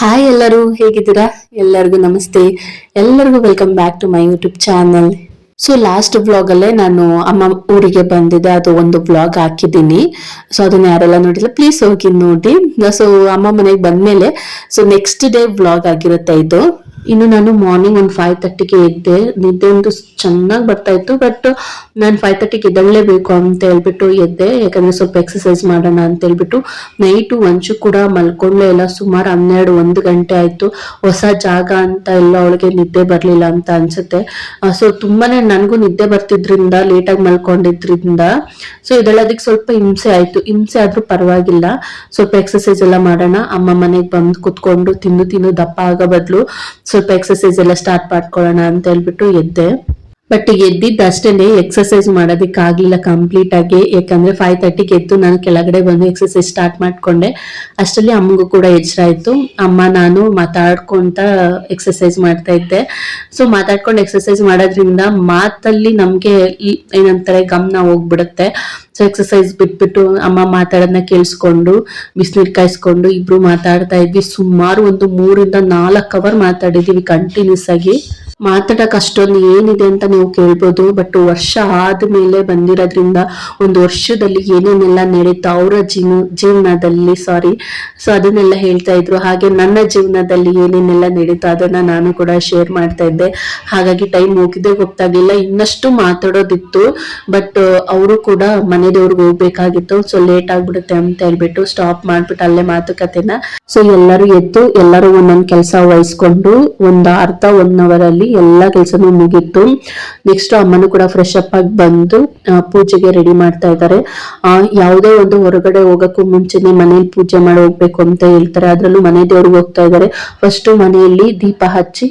Hi ಎಲ್ಲರೂ, ಹೇಗಿದ್ದೀರಾ? ಎಲ್ಲರಿಗೂ ನಮಸ್ತೆ. ಎಲ್ಲರಿಗೂ welcome back to my YouTube channel so last blog ಅಲ್ಲೇ ನಾನು ಅಮ್ಮ ಊರಿಗೆ ಬಂದಿದ್ದೆ. ಅದು ಒಂದು ಬ್ಲಾಗ್ ಹಾಕಿದ್ದೀನಿ. ಸೊ ಅದನ್ನ ಯಾರೆಲ್ಲ ನೋಡಿಲ್ಲ ಪ್ಲೀಸ್ ಹೋಗಿ ನೋಡಿ. ಸೊ ಅಮ್ಮ ಮನೆಗೆ ಬಂದ್ಮೇಲೆ ಸೊ ನೆಕ್ಸ್ಟ್ ಡೇ ಬ್ಲಾಗ್ ಆಗಿರುತ್ತೆ ಇದು. ಇನ್ನು ನಾನು ಮಾರ್ನಿಂಗ್ ಒಂದು ಫೈವ್ ತರ್ಟಿಗೆ ಎದ್ದೆ. ನಿದ್ದೆ ಒಂದು ಚೆನ್ನಾಗಿ ಬರ್ತಾ ಇತ್ತು ಬಟ್ ನಾನು ಫೈವ್ ತರ್ಟಿಗೆ ಎದ್ದೇಳಲೇಬೇಕು ಅಂತ ಹೇಳ್ಬಿಟ್ಟು ಎದ್ದೆ. ಯಾಕಂದ್ರೆ ಸ್ವಲ್ಪ ಎಕ್ಸಸೈಸ್ ಮಾಡೋಣ ಅಂತ ಹೇಳ್ಬಿಟ್ಟು ನೈಟು ಒಂಚು ಕೂಡ ಮಲ್ಕೊಂಡ್ಲೇ ಇಲ್ಲ. ಸುಮಾರು ಹನ್ನೆರಡು, ಒಂದು ಗಂಟೆ ಆಯ್ತು. ಹೊಸ ಜಾಗ ಅಂತ ಎಲ್ಲ ಅವಳಿಗೆ ನಿದ್ದೆ ಬರಲಿಲ್ಲ ಅಂತ ಅನ್ಸುತ್ತೆ. ಸೊ ತುಂಬಾನೇ ನನಗೂ ನಿದ್ದೆ ಬರ್ತಿದ್ರಿಂದ ಲೇಟಾಗಿ ಮಲ್ಕೊಂಡಿದ್ರಿಂದ ಸೊ ಇದೆಲ್ಲದಕ್ಕೆ ಸ್ವಲ್ಪ ಹಿಂಸೆ ಆಯ್ತು. ಹಿಂಸೆ ಆದರೂ ಪರವಾಗಿಲ್ಲ. ಸ್ವಲ್ಪ ಎಕ್ಸಸೈಸ್ ಎಲ್ಲ ಮಾಡೋಣ. ಅಮ್ಮ ಮನೆಗೆ ಬಂದು ಕುತ್ಕೊಂಡು ತಿಂದು ತಿಂದು ದಪ್ಪ ಆಗೋ ಬದಲು. ಸ್ವಲ್ಪ ಎಕ್ಸಸೈಸ್ ಎಲ್ಲ ಸ್ಟಾರ್ಟ್ ಮಾಡ್ಕೊಳ್ಳೋಣ ಅಂತ ಹೇಳ್ಬಿಟ್ಟು ಎದ್ದೆ. ಬಟ್ ಈಗ ಎದ್ದಿದ್ದು ಅಷ್ಟೇನೆ ಎಕ್ಸರ್ಸೈಸ್ ಮಾಡೋದಕ್ಕೆ ಆಗ್ಲಿಲ್ಲ ಕಂಪ್ಲೀಟ್ ಆಗಿ. ಯಾಕಂದ್ರೆ ಫೈವ್ ತರ್ಟಿಗೆ ಎದ್ದು ನಾನು ಕೆಳಗಡೆ ಬಂದು ಎಕ್ಸಸೈಸ್ ಸ್ಟಾರ್ಟ್ ಮಾಡ್ಕೊಂಡೆ. ಅಷ್ಟರಲ್ಲಿ ಅಮ್ಮಗೂ ಕೂಡ ಎಚ್ಚರ ಆಯ್ತು. ಅಮ್ಮ, ನಾನು ಮಾತಾಡ್ಕೊಂತ ಎಕ್ಸಸೈಸ್ ಮಾಡ್ತಾ ಇದ್ದೆ. ಸೊ ಮಾತಾಡ್ಕೊಂಡು ಎಕ್ಸಸೈಸ್ ಮಾಡೋದ್ರಿಂದ ಮಾತಲ್ಲಿ ನಮ್ಗೆ ಏನಂತಾರೆ ಗಮನ ಹೋಗ್ಬಿಡುತ್ತೆ. ಸೊ ಎಕ್ಸಸೈಸ್ ಬಿಟ್ಬಿಟ್ಟು ಅಮ್ಮ ಮಾತಾಡೋದನ್ನ ಕೇಳಿಸ್ಕೊಂಡು, ಬಿಸಿನೀರು ಕಾಯಿಸ್ಕೊಂಡು ಇಬ್ರು ಮಾತಾಡ್ತಾ ಇದ್ವಿ. ಸುಮಾರು ಒಂದು ಮೂರಿಂದ ನಾಲ್ಕು ಅವರ್ ಮಾತಾಡಿದೀವಿ ಕಂಟಿನ್ಯೂಸ್ ಆಗಿ. ಮಾತಾಡಕ್ ಅಷ್ಟೊಂದು ಏನಿದೆ ಅಂತ ನೀವು ಕೇಳ್ಬೋದು ಬಟ್ ವರ್ಷ ಆದ್ಮೇಲೆ ಬಂದಿರೋದ್ರಿಂದ ಒಂದು ವರ್ಷದಲ್ಲಿ ಏನೇನೆಲ್ಲ ನಡೀತಾ, ಅವರ ಜೀವ ಜೀವನದಲ್ಲಿ ಸಾರಿ ಸೊ ಅದನ್ನೆಲ್ಲ ಹೇಳ್ತಾ ಇದ್ರು. ಹಾಗೆ ನನ್ನ ಜೀವನದಲ್ಲಿ ಏನೇನೆಲ್ಲ ನಡೀತಾ ಅದನ್ನ ನಾನು ಕೂಡ ಶೇರ್ ಮಾಡ್ತಾ ಇದ್ದೆ. ಹಾಗಾಗಿ ಟೈಮ್ ಹೋಗಿದ್ದೆ ಗೊತ್ತಾಗಿಲ್ಲ ಇನ್ನಷ್ಟು ಮಾತಾಡೋದಿತ್ತು ಬಟ್ ಅವರು ಕೂಡ ಮನೆ ದೇವ್ರಿಗೆ ಹೋಗ್ಬೇಕಾಗಿತ್ತು. ಸೊ ಲೇಟ್ ಆಗ್ಬಿಡುತ್ತೆ ಅಂತ ಹೇಳ್ಬಿಟ್ಟು ಸ್ಟಾಪ್ ಮಾಡ್ಬಿಟ್ಟು ಅಲ್ಲೇ ಮಾತುಕತೆನ. ಸೊ ಎಲ್ಲರೂ ಎದ್ದು, ಎಲ್ಲರೂ ಒಂದೊಂದು ಕೆಲಸ ವಹಿಸ್ಕೊಂಡು ಒಂದ್ ಅರ್ಧ ಒನ್ ಅವರ್ ಅಲ್ಲಿ ಎಲ್ಲಾ ಕೆಲಸನೂ ಮುಗೀತು ನೆಕ್ಸ್ಟ್ ಅಮ್ಮನು ಕೂಡ ಫ್ರೆಶ್ ಅಪ್ ಆಗಿ ಬಂದು ಪೂಜೆಗೆ ರೆಡಿ ಮಾಡ್ತಾ ಇದ್ದಾರೆ. ಆ, ಯಾವುದೇ ಒಂದು ಹೊರಗಡೆ ಹೋಗಕ್ಕೂ ಮುಂಚೆನೆ ಮನೇಲಿ ಪೂಜೆ ಮಾಡಿ ಹೋಗ್ಬೇಕು ಅಂತ ಹೇಳ್ತಾರೆ. ಅದ್ರಲ್ಲೂ ಮನೆ ದೇವ್ರಿಗೆ ಹೋಗ್ತಾ ಇದ್ದಾರೆ. ಫಸ್ಟ್ ಮನೆಯಲ್ಲಿ ದೀಪ ಹಚ್ಚಿ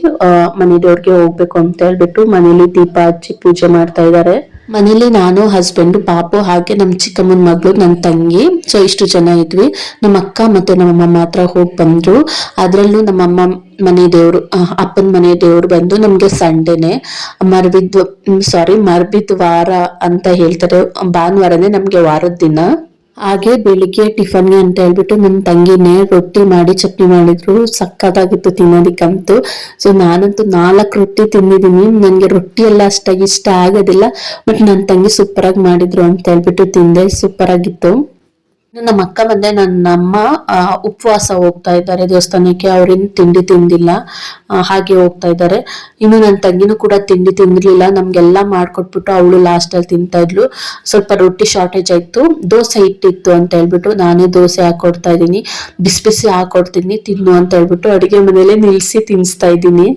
ಮನೆ ದೇವ್ರಿಗೆ ಹೋಗ್ಬೇಕು ಅಂತ ಹೇಳ್ಬಿಟ್ಟು ಮನೆಯಲ್ಲಿ ದೀಪ ಹಚ್ಚಿ ಪೂಜೆ ಮಾಡ್ತಾ ಇದ್ದಾರೆ. ಮನೇಲಿ ನಾನು ಹಸ್ಬೆಂಡ್ ಪಾಪು, ಹಾಗೆ ನಮ್ಮ ಚಿಕ್ಕಮ್ಮನ ಮಗಳು ನನ್ನ ತಂಗಿ. ಸೊ ಇಷ್ಟು ಜನ ಇದ್ವಿ. ನಮ್ಮ ಅಕ್ಕ ಮತ್ತೆ ನಮ್ಮಮ್ಮ ಮಾತ್ರ ಹೋಗಿ ಬಂದ್ರು. ಅದರಲ್ಲೂ ನಮ್ಮಮ್ಮ ಮನೆ ದೇವ್ರು ಅಪ್ಪನ ಮನೆ ದೇವ್ರು ಬಂದು ನಮ್ಗೆ ಸಂಡೇನೆ. ಮರ್ಬಿದ್ ಸಾರಿ ಮರ್ಬಿದ್ ವಾರ ಅಂತ ಹೇಳ್ತಾರೆ. ಭಾನುವಾರನೇ ನಮ್ಗೆ ವಾರದ ದಿನ. ಹಾಗೆ ಬೆಳಿಗ್ಗೆ ಟಿಫನ್ಗೆ ಅಂತ ಹೇಳ್ಬಿಟ್ಟು ನನ್ನ ತಂಗಿನೇ ರೊಟ್ಟಿ ಮಾಡಿ ಚಟ್ನಿ ಮಾಡಿದ್ರು. ಸಕ್ಕತ್ತಾಗಿತ್ತು ತಿನ್ನೋದಿಕ್ಕಂತೂ. ಸೊ ನಾನಂತೂ ನಾಲ್ಕು ರೊಟ್ಟಿ ತಿಂದಿದ್ದೀನಿ. ನನಗೆ ರೊಟ್ಟಿ ಎಲ್ಲ ಅಷ್ಟಾಗಿ ಇಷ್ಟ ಆಗೋದಿಲ್ಲ. ಬಟ್ ನನ್ನ ತಂಗಿ ಸೂಪರಾಗಿ ಮಾಡಿದ್ರು ಅಂತ ಹೇಳ್ಬಿಟ್ಟು ತಿಂದೆ. ಸೂಪರ್ ಆಗಿತ್ತು. ಇನ್ನು ನಮ್ಮ ಅಕ್ಕ ಬಂದೆ ನನ್ನ ಅಮ್ಮ ಉಪವಾಸ ಹೋಗ್ತಾ ಇದ್ದಾರೆ. ದೇವಸ್ಥಾನಕ್ಕೆ ಅವ್ರೇನು ತಿಂಡಿ ತಿಂದಿಲ್ಲ. ಹಾಗೆ ಹೋಗ್ತಾ ಇದ್ದಾರೆ. ಇನ್ನು ನನ್ನ ತಂಗಿನೂ ಕೂಡ ತಿಂಡಿ ತಿಂದಿರ್ಲಿಲ್ಲ. ನಮ್ಗೆಲ್ಲ ಮಾಡ್ಕೊಟ್ಬಿಟ್ಟು ಅವಳು ಲಾಸ್ಟ್ ಅಲ್ಲಿ ತಿಂತಾ ಇದ್ಲು. ಸ್ವಲ್ಪ ರೊಟ್ಟಿ ಶಾರ್ಟೇಜ್ ಆಯ್ತು. ದೋಸೆ ಇಟ್ಟಿತ್ತು ಅಂತ ಹೇಳ್ಬಿಟ್ಟು ನಾನೇ ದೋಸೆ ಹಾಕೊಡ್ತಾ ಇದ್ದೀನಿ. ಬಿಸಿ ಬಿಸಿ ಹಾಕೊಡ್ತೀನಿ, ತಿನ್ನು ಅಂತ ಹೇಳ್ಬಿಟ್ಟು ಅಡುಗೆ ಮನೇಲೆ ನಿಲ್ಸಿ ತಿನ್ನಿಸ್ತಾ ಇದ್ದೀನಿ.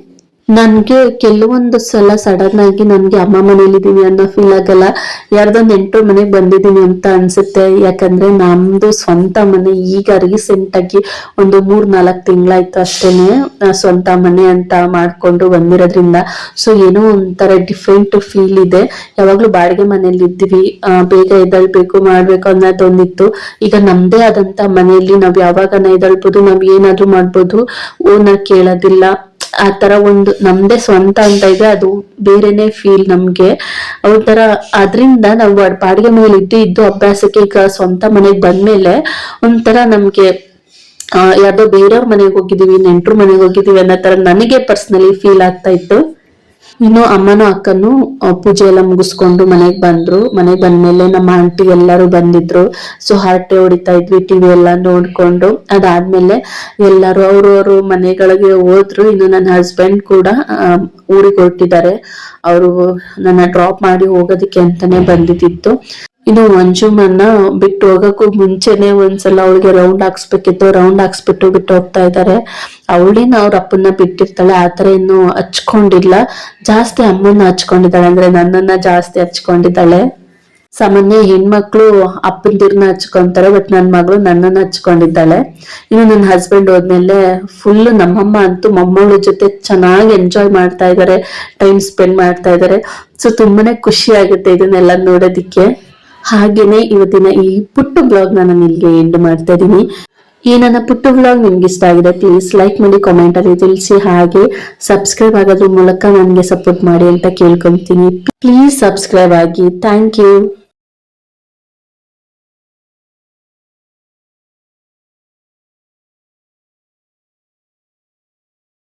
ನನ್ಗೆ ಕೆಲವೊಂದು ಸಲ ಸಡನ್ ಆಗಿ ನನ್ಗೆ ಅಮ್ಮ ಮನೇಲಿದ್ದೀನಿ ಅನ್ನೋ ಫೀಲ್ ಆಗಲ್ಲ. ಯಾರ್ದೋ ನೆಂಟರು ಮನೆಗೆ ಬಂದಿದ್ದೀನಿ ಅಂತ ಅನ್ಸುತ್ತೆ. ಯಾಕಂದ್ರೆ ನಮ್ದು ಸ್ವಂತ ಮನೆ ಈಗ ರೀಸೆಂಟ್ ಆಗಿ ಒಂದು ಮೂರ್ ನಾಲ್ಕು ತಿಂಗಳಾಯ್ತು ಅಷ್ಟೇನೆ ಸ್ವಂತ ಮನೆ ಅಂತ ಮಾಡ್ಕೊಂಡು ಬಂದಿರೋದ್ರಿಂದ. ಸೊ ಏನೋ ಒಂಥರ ಡಿಫ್ರೆಂಟ್ ಫೀಲ್ ಇದೆ. ಯಾವಾಗ್ಲೂ ಬಾಡಿಗೆ ಮನೇಲಿ ಇದ್ವಿ ಆ, ಬೇಗ ಎದ್ದೇಳ್ಬೇಕು ಮಾಡ್ಬೇಕು ಅನ್ನೋದೊಂದಿತ್ತು. ಈಗ ನಮ್ದೇ ಆದಂತ ಮನೆಯಲ್ಲಿ ನಾವ್ ಯಾವಾಗ ಎದ್ದೇಳ್ಬೋದು ನಾವ್ ಏನಾದ್ರೂ ಮಾಡ್ಬೋದು ಓನರ್ ಕೇಳೋದಿಲ್ಲ. ಆ ತರ ಒಂದು ನಮ್ದೇ ಸ್ವಂತ ಅಂತ ಇದೆ, ಅದು ಬೇರೆನೆ ಫೀಲ್ ನಮ್ಗೆ. ಅವ್ರ ತರ ಅದ್ರಿಂದ ನಾವು ಬಾಡಿಗೆ ಮನೇಲಿ ಇದ್ದು ಇದ್ದು ಅಭ್ಯಾಸಕ್ಕೆ ಈಗ ಸ್ವಂತ ಮನೆಗ್ ಬಂದ್ಮೇಲೆ ಒಂಥರ ನಮ್ಗೆ ಯಾವ್ದೋ ಬೇರೆಯವ್ರ ಮನೆಗೆ ಹೋಗಿದೀವಿ ನೆಂಟ್ರು ಮನೆಗೆ ಹೋಗಿದೀವಿ ಅನ್ನೋ ತರ ನನಗೆ ಪರ್ಸನಲಿ ಫೀಲ್ ಆಗ್ತಾ ಇತ್ತು. ಇನ್ನು ಅಮ್ಮನೂ ಅಕ್ಕನು ಪೂಜೆ ಎಲ್ಲ ಮುಗಿಸ್ಕೊಂಡು ಮನೆಗ್ ಬಂದ್ರು. ಮನೆಗ್ ಬಂದ್ಮೇಲೆ ನಮ್ಮ ಆಂಟಿ ಎಲ್ಲರೂ ಬಂದಿದ್ರು. ಸೊ, ಹರಟೆ ಹೊಡಿತಾ ಇದ್ವಿ ಟಿವಿ ಎಲ್ಲ ನೋಡ್ಕೊಂಡು. ಅದಾದ್ಮೇಲೆ ಎಲ್ಲರೂ ಅವ್ರವ್ರು ಮನೆಗಳಿಗೆ ಹೋದ್ರು. ಇನ್ನು ನನ್ನ ಹಸ್ಬೆಂಡ್ ಕೂಡ ಊರಿಗೆ ಹೊರಟಿದ್ದಾರೆ. ಅವರು ನನ್ನ ಡ್ರಾಪ್ ಮಾಡಿ ಹೋಗೋದಕ್ಕೆ ಅಂತಾನೆ ಬಂದಿದ್ದಿತ್ತು. ಇನ್ನು ಮಂಜುಮನ್ನ ಬಿಟ್ಟು ಹೋಗಕ್ಕೂ ಮುಂಚೆನೆ ಒಂದ್ಸಲ ಅವಳಿಗೆ ರೌಂಡ್ ಹಾಕ್ಸ್ಬೇಕಿತ್ತು. ರೌಂಡ್ ಹಾಕ್ಸ್ಬಿಟ್ಟು ಬಿಟ್ಟು ಹೋಗ್ತಾ ಇದ್ದಾರೆ. ಅವಳಿನ ಅವ್ರ ಅಪ್ಪನ್ನ ಬಿಟ್ಟಿರ್ತಾಳೆ ಆತರ ಇನ್ನು ಹಚ್ಕೊಂಡಿಲ್ಲ. ಜಾಸ್ತಿ ಅಮ್ಮನ್ನ ಹಚ್ಕೊಂಡಿದ್ದಾಳೆ ಅಂದ್ರೆ ನನ್ನನ್ನ ಜಾಸ್ತಿ ಹಚ್ಕೊಂಡಿದ್ದಾಳೆ. ಸಾಮಾನ್ಯ ಹೆಣ್ಮಕ್ಳು ಅಪ್ಪಂದಿರ್ನ ಹಚ್ಕೊಂತಾರೆ ಬಟ್ ನನ್ನ ಮಗಳು ನನ್ನನ್ನ ಹಚ್ಕೊಂಡಿದ್ದಾಳೆ. ಇನ್ನು ನನ್ನ ಹಸ್ಬೆಂಡ್ ಹೋದ್ಮೇಲೆ ಫುಲ್ ನಮ್ಮಮ್ಮ ಅಂತೂ ಮೊಮ್ಮಗಳ ಜೊತೆ ಚೆನ್ನಾಗಿ ಎಂಜಾಯ್ ಮಾಡ್ತಾ ಇದ್ದಾರೆ ಟೈಮ್ ಸ್ಪೆಂಡ್ ಮಾಡ್ತಾ ಇದ್ದಾರೆ. ಸೊ ತುಂಬಾನೇ ಖುಷಿ ಆಗುತ್ತೆ ಇದನ್ನೆಲ್ಲ ನೋಡೋದಿಕ್ಕೆ. ಹಾಗೇನೆ ಇವತ್ತಿನ ಈ ಪುಟ್ಟ ಬ್ಲಾಗ್ ನಾನು ನಿಮಗೆ ಎಂಡ್ ಮಾಡ್ತಾ ಇದ್ದೀನಿ. ಈ ನನ್ನ ಪುಟ್ಟ ಬ್ಲಾಗ್ ನಿಮ್ಗೆ ಇಷ್ಟ ಆಗಿದೆ ಪ್ಲೀಸ್ ಲೈಕ್ ಮಾಡಿ ಕಾಮೆಂಟ್ ಅಲ್ಲಿ ತಿಳಿಸಿ. ಹಾಗೆ ಸಬ್ಸ್ಕ್ರೈಬ್ ಆಗೋದ್ರ ಮೂಲಕ ನನಗೆ ಸಪೋರ್ಟ್ ಮಾಡಿ ಅಂತ ಕೇಳ್ಕೊಂತೀನಿ. ಪ್ಲೀಸ್ ಸಬ್ಸ್ಕ್ರೈಬ್ ಆಗಿ. Thank you